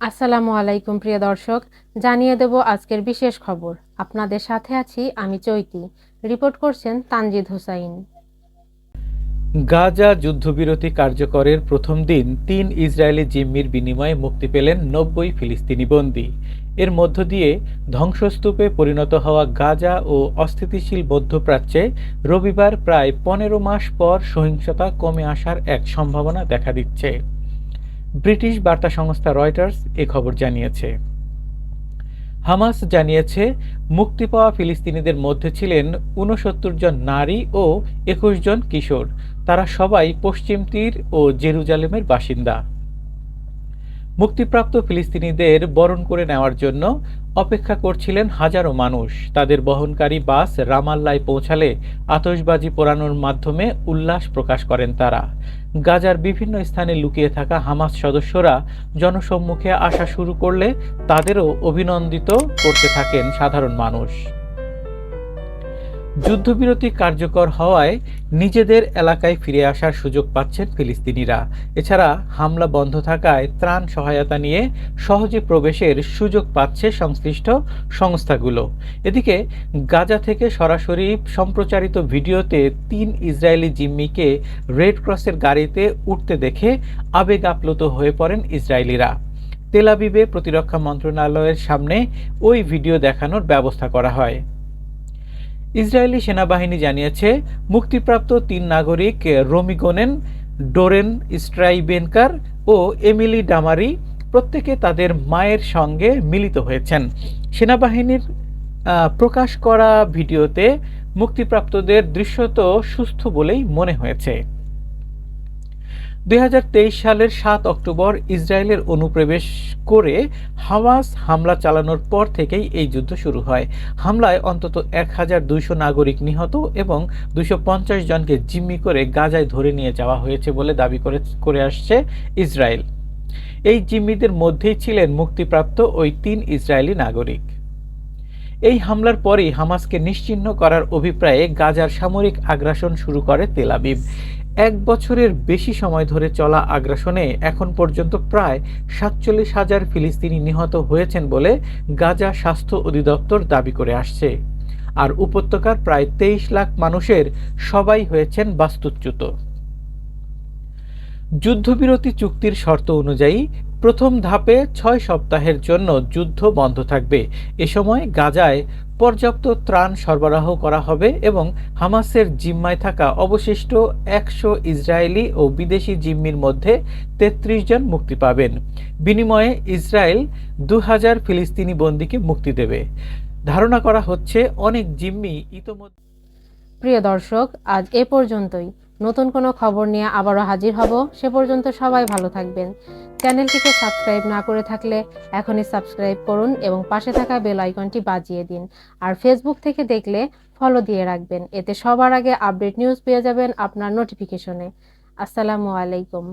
আসসালামু আলাইকুম, প্রিয় দর্শক। জানিয়ে দেব আজকের বিশেষ খবর। আপনাদের সাথে আছি আমি চৈতি। রিপোর্ট করছেন তানজিদ হুসাইন। গাজা যুদ্ধবিরতি কার্যকরের প্রথম দিন তিন ইসরায়েলি জিম্মির বিনিময়ে মুক্তি পেলেন নব্বই ফিলিস্তিনি বন্দী। এর মধ্য দিয়ে ধ্বংসস্তূপে পরিণত হওয়া গাজা ও অস্থিতিশীল মধ্যপ্রাচ্যে রবিবার প্রায় পনেরো মাস পর সহিংসতা কমে আসার এক সম্ভাবনা দেখা দিচ্ছে। ব্রিটিশ বার্তা সংস্থা রয়টার্স এ খবর জানিয়েছে। হামাস জানিয়েছে, মুক্তি পাওয়া ফিলিস্তিনিদের মধ্যে ছিলেন ঊনসত্তর জন নারী ও একুশ জন কিশোর। তারা সবাই পশ্চিম তীর ও জেরুজালেমের বাসিন্দা। মুক্তিপ্রাপ্ত ফিলিস্তিনিদের বরণ করে নেওয়ার জন্য অপেক্ষা করছিলেন হাজারো মানুষ। তাদের বহনকারী বাস রামাল্লায় পৌঁছালে আতসবাজি পোড়ানোর মাধ্যমে উল্লাস প্রকাশ করেন তারা। গাজার বিভিন্ন স্থানে লুকিয়ে থাকা হামাস সদস্যরা জনসম্মুখে আসা শুরু করলে তাদেরও অভিনন্দিত করতে থাকেন সাধারণ মানুষ। যুদ্ধবিরতি কার্যকর হওয়ায় নিজেদের এলাকায় ফিরে আসার সুযোগ পাচ্ছেন ফিলিস্তিনিরা। এছাড়া হামলা বন্ধ থাকায় ত্রাণ সহায়তা নিয়ে সহজে প্রবেশের সুযোগ পাচ্ছে সংশ্লিষ্ট সংস্থাগুলো। এদিকে গাজা থেকে সরাসরি সম্প্রচারিত ভিডিওতে তিন ইসরায়েলি জিম্মিকে রেড ক্রসের গাড়িতে উঠতে দেখে আবেগ আপ্লুত হয়ে পড়েন ইসরায়েলিরা। তেলাবিবে প্রতিরক্ষা মন্ত্রণালয়ের সামনে ওই ভিডিও দেখানোর ব্যবস্থা করা হয়। ইসরায়েলি সেনাবাহিনী জানিয়েছে, মুক্তিপ্রাপ্ত তিন নাগরিক রোমিগোনেন ডোরেন স্ট্রাইবেনকার ও এমিলি ডামারি প্রত্যেকে তাদের মায়ের সঙ্গে মিলিত হয়েছেন। সেনাবাহিনীর প্রকাশ করা ভিডিওতে মুক্তিপ্রাপ্তদের দৃশ্যত সুস্থ বলেই মনে হয়েছে। দুই হাজার তেইশ সালের সাত অক্টোবর ইসরায়েলের অনুপ্রবেশ করে হামাস হামলা চালানোর পর থেকেই এই যুদ্ধ শুরু হয়। হামলায় অন্তত এক হাজার দুইশো নাগরিক নিহত এবং দুইশো পঞ্চাশ জনকে জিম্মি করে গাজায় ধরে নিয়ে যাওয়া হয়েছে বলে দাবি করে করে আসছে ইসরায়েল। এই জিম্মিদের মধ্যেই ছিলেন মুক্তিপ্রাপ্ত ওই তিন ইসরায়েলি নাগরিক। এই হামলার পরেই হামাসকে নিশ্চিহ্ন করার অভিপ্রায়ে গাজার সামরিক আগ্রাসন শুরু করে তেলাবিব এক বছরের বেশি সময় ধরে চলা আগ্রাসনে এখন পর্যন্ত প্রায় সাতচল্লিশ হাজার ফিলিস্তিনি নিহত হয়েছেন বলে গাজা স্বাস্থ্য অধিদপ্তর দাবি করে আসছে। আর উপত্যকার প্রায় তেইশ লাখ মানুষের সবাই হয়েছেন বাস্তুচ্যুত। যুদ্ধবিরতি চুক্তির শর্ত অনুযায়ী প্রথম ধাপে ছয় সপ্তাহের জন্য যুদ্ধ বন্ধ থাকবে। এ সময় গাজায় পর্যাপ্ত ত্রাণ সরবরাহ করা হবে এবং হামাসের জিম্মায় থাকা অবশিষ্ট একশো ইসরায়েলি ও বিদেশি জিম্মির মধ্যে তেত্রিশ জন মুক্তি পাবেন। বিনিময়ে ইসরায়েল দু হাজার ফিলিস্তিনি বন্দীকে মুক্তি দেবে। ধারণা করা হচ্ছে অনেক জিম্মি ইতোমধ্যে প্রিয় দর্শক, আজ এ পর্যন্তই। নতুন কোনো খবর নিয়ে আবারও হাজির হব, সে পর্যন্ত সবাই ভালো থাকবেন। চ্যানেলটিকে সাবস্ক্রাইব না করে থাকলে এখনই সাবস্ক্রাইব করুন এবং পাশে থাকা বেল আইকনটি বাজিয়ে দিন। আর ফেসবুক থেকে দেখলে ফলো দিয়ে রাখবেন। এতে সবার আগে আপডেট নিউজ পেয়ে যাবেন আপনার নোটিফিকেশনে আসসালামু আলাইকুম।